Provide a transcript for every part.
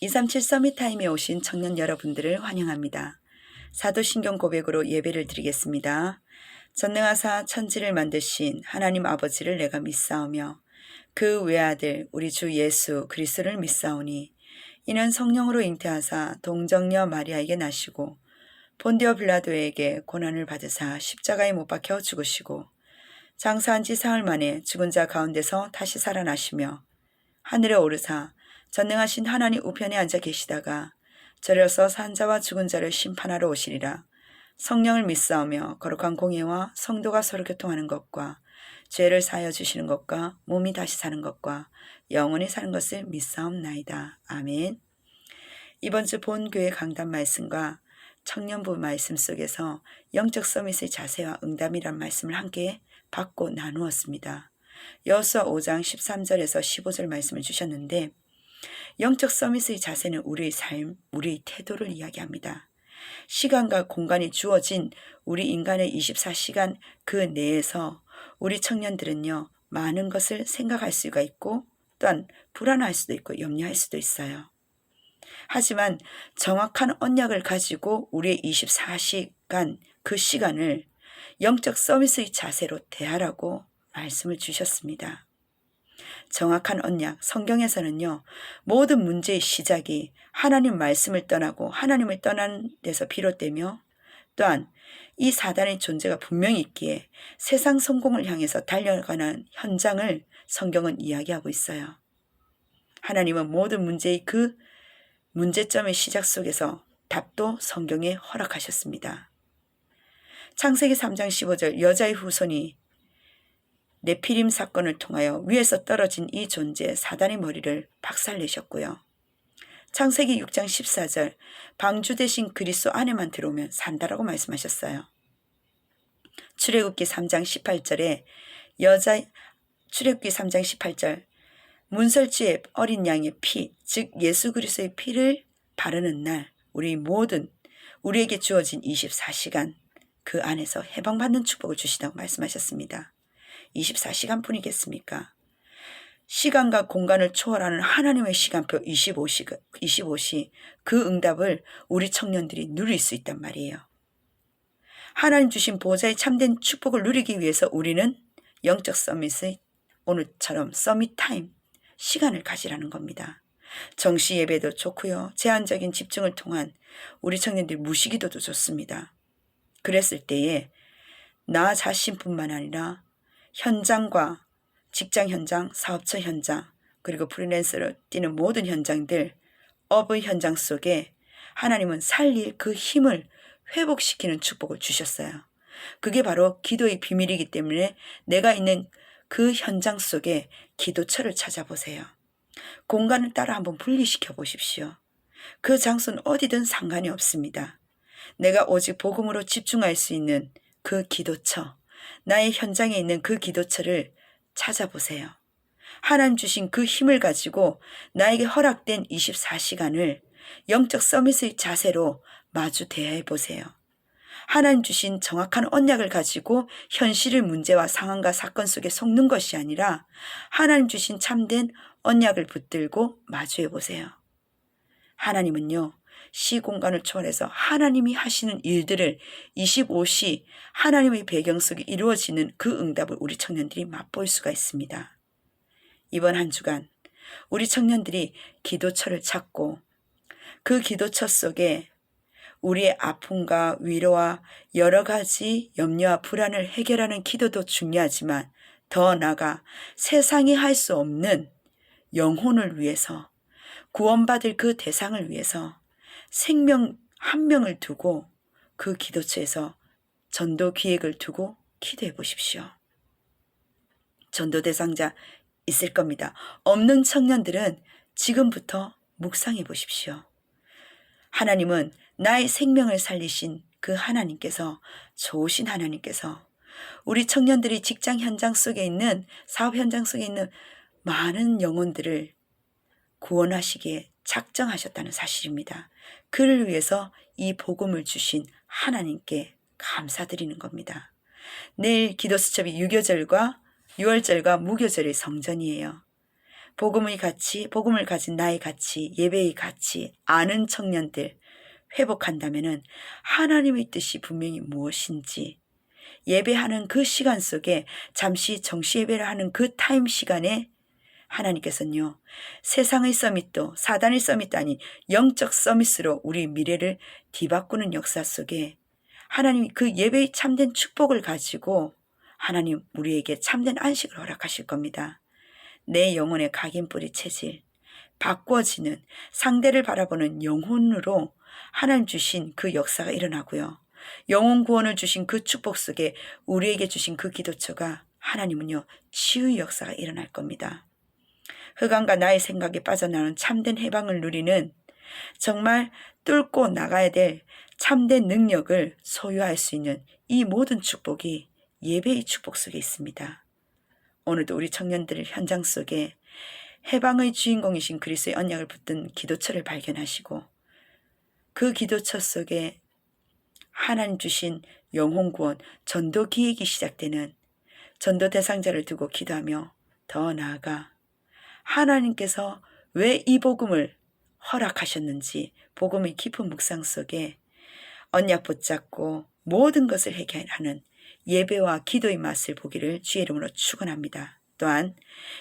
237 서밋타임에 오신 청년 여러분들을 환영합니다. 사도신경 고백으로 예배를 드리겠습니다. 전능하사 천지를 만드신 하나님 아버지를 내가 믿사오며 그 외아들 우리 주 예수 그리스도를 믿사오니 이는 성령으로 잉태하사 동정녀 마리아에게 나시고 본디오 빌라도에게 고난을 받으사 십자가에 못 박혀 죽으시고 장사한 지 사흘 만에 죽은 자 가운데서 다시 살아나시며 하늘에 오르사 전능하신 하나님 우편에 앉아 계시다가 저려서 산자와 죽은 자를 심판하러 오시리라. 성령을 믿사오며 거룩한 공예와 성도가 서로 교통하는 것과 죄를 사하여 주시는 것과 몸이 다시 사는 것과 영원히 사는 것을 믿사옵나이다. 아멘. 이번 주 본교회 강단 말씀과 청년부 말씀 속에서 영적 서밋의 자세와 응답이란 말씀을 함께 받고 나누었습니다. 여수와 5장 13절에서 15절 말씀을 주셨는데 영적 서밋의 자세는 우리의 삶, 우리의 태도를 이야기합니다. 시간과 공간이 주어진 우리 인간의 24시간 그 내에서 우리 청년들은요, 많은 것을 생각할 수가 있고, 또한 불안할 수도 있고, 염려할 수도 있어요. 하지만 정확한 언약을 가지고 우리의 24시간 그 시간을 영적 서밋의 자세로 대하라고 말씀을 주셨습니다. 정확한 언약, 성경에서는요, 모든 문제의 시작이 하나님 말씀을 떠나고 하나님을 떠난 데서 비롯되며 또한 이 사단의 존재가 분명히 있기에 세상 성공을 향해서 달려가는 현장을 성경은 이야기하고 있어요. 하나님은 모든 문제의 그 문제점의 시작 속에서 답도 성경에 허락하셨습니다. 창세기 3장 15절 여자의 후손이 네피림 사건을 통하여 위에서 떨어진 이 존재 사단의 머리를 박살내셨고요. 창세기 6장 14절 방주 대신 그리스도 안에만 들어오면 산다라고 말씀하셨어요. 출애굽기 3장 18절에 여자 출애굽기 3장 18절 문설주의 어린 양의 피, 즉 예수 그리스도의 피를 바르는 날 우리 모든 우리에게 주어진 24시간 그 안에서 해방받는 축복을 주시다고 말씀하셨습니다. 24시간 뿐이겠습니까? 시간과 공간을 초월하는 하나님의 시간표 25시, 25시 그 응답을 우리 청년들이 누릴 수 있단 말이에요. 하나님 주신 보좌의 참된 축복을 누리기 위해서 우리는 영적 서밋의 오늘처럼 서밋 타임 시간을 가지라는 겁니다. 정시 예배도 좋고요. 제한적인 집중을 통한 우리 청년들 무시기도도 좋습니다. 그랬을 때에 나 자신뿐만 아니라 현장과 직장 현장, 사업처 현장, 그리고 프리랜서로 뛰는 모든 현장들, 업의 현장 속에 하나님은 살릴 그 힘을 회복시키는 축복을 주셨어요. 그게 바로 기도의 비밀이기 때문에 내가 있는 그 현장 속에 기도처를 찾아보세요. 공간을 따라 한번 분리시켜 보십시오. 그 장소는 어디든 상관이 없습니다. 내가 오직 복음으로 집중할 수 있는 그 기도처, 나의 현장에 있는 그 기도처를 찾아보세요. 하나님 주신 그 힘을 가지고 나에게 허락된 24시간을 영적 서밋의 자세로 마주 대해 보세요. 하나님 주신 정확한 언약을 가지고 현실의 문제와 상황과 사건 속에 속는 것이 아니라 하나님 주신 참된 언약을 붙들고 마주해 보세요. 하나님은요, 시공간을 초월해서 하나님이 하시는 일들을 25시 하나님의 배경 속에 이루어지는 그 응답을 우리 청년들이 맛볼 수가 있습니다. 이번 한 주간 우리 청년들이 기도처를 찾고 그 기도처 속에 우리의 아픔과 위로와 여러 가지 염려와 불안을 해결하는 기도도 중요하지만 더 나아가 세상이 할 수 없는 영혼을 위해서 구원받을 그 대상을 위해서 생명 한 명을 두고 그 기도처에서 전도 기획을 두고 기도해 보십시오. 전도 대상자 있을 겁니다. 없는 청년들은 지금부터 묵상해 보십시오. 하나님은 나의 생명을 살리신 그 하나님께서 좋으신 하나님께서 우리 청년들이 직장 현장 속에 있는 사업 현장 속에 있는 많은 영혼들을 구원하시기에 작정하셨다는 사실입니다. 그를 위해서 이 복음을 주신 하나님께 감사드리는 겁니다. 내일 기도 수첩이 유교절과 6월절과 무교절의 성전이에요. 복음의 가치, 복음을 가진 나의 가치, 예배의 가치, 아는 청년들 회복한다면은 하나님의 뜻이 분명히 무엇인지 예배하는 그 시간 속에 잠시 정시 예배를 하는 그 타임 시간에 하나님께서는요, 세상의 서밋도 사단의 서밋도 아닌 영적 서밋으로 우리 미래를 뒤바꾸는 역사 속에 하나님이 그 예배의 참된 축복을 가지고 하나님 우리에게 참된 안식을 허락하실 겁니다. 내 영혼의 각인뿌리 체질, 바꿔지는 상대를 바라보는 영혼으로 하나님 주신 그 역사가 일어나고요. 영혼 구원을 주신 그 축복 속에 우리에게 주신 그 기도처가 하나님은요, 치유의 역사가 일어날 겁니다. 흑암과 나의 생각에 빠져나오는 참된 해방을 누리는 정말 뚫고 나가야 될 참된 능력을 소유할 수 있는 이 모든 축복이 예배의 축복 속에 있습니다. 오늘도 우리 청년들 현장 속에 해방의 주인공이신 그리스의 언약을 붙든 기도처를 발견하시고 그 기도처 속에 하나님 주신 영혼 구원 전도 기획이 시작되는 전도 대상자를 두고 기도하며 더 나아가 하나님께서 왜 이 복음을 허락하셨는지 복음의 깊은 묵상 속에 언약 붙잡고 모든 것을 해결하는 예배와 기도의 맛을 보기를 주의 이름으로 축원합니다. 또한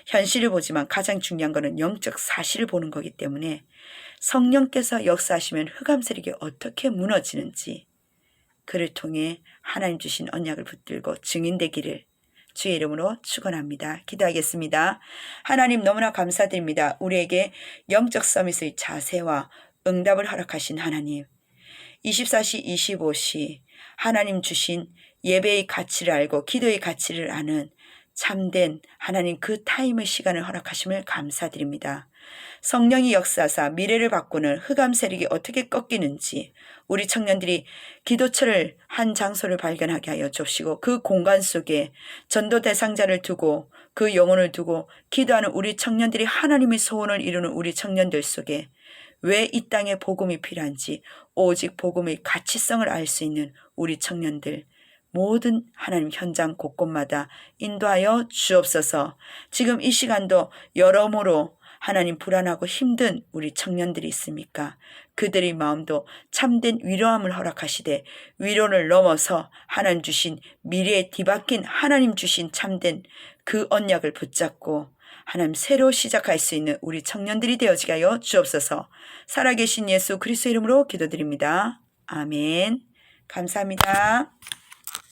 현실을 보지만 가장 중요한 것은 영적 사실을 보는 거기 때문에 성령께서 역사하시면 흑암 세력이 어떻게 무너지는지 그를 통해 하나님 주신 언약을 붙들고 증인되기를 주의 이름으로 축원합니다. 기도하겠습니다. 하나님 너무나 감사드립니다. 우리에게 영적 서밋의 자세와 응답을 허락하신 하나님. 24시 25시 하나님 주신 예배의 가치를 알고 기도의 가치를 아는 참된 하나님 그 타임의 시간을 허락하심을 감사드립니다. 성령이 역사사 미래를 바꾸는 흑암 세력이 어떻게 꺾이는지 우리 청년들이 기도처를 한 장소를 발견하게 하여 줍시고 그 공간 속에 전도 대상자를 두고 그 영혼을 두고 기도하는 우리 청년들이 하나님의 소원을 이루는 우리 청년들 속에 왜 이 땅에 복음이 필요한지 오직 복음의 가치성을 알 수 있는 우리 청년들 모든 하나님 현장 곳곳마다 인도하여 주옵소서. 지금 이 시간도 여러모로 하나님 불안하고 힘든 우리 청년들이 있습니까? 그들의 마음도 참된 위로함을 허락하시되 위로를 넘어서 하나님 주신 미래에 뒤바뀐 하나님 주신 참된 그 언약을 붙잡고 하나님 새로 시작할 수 있는 우리 청년들이 되어지게 하여 주옵소서. 살아계신 예수 그리스도 이름으로 기도드립니다. 아멘. 감사합니다.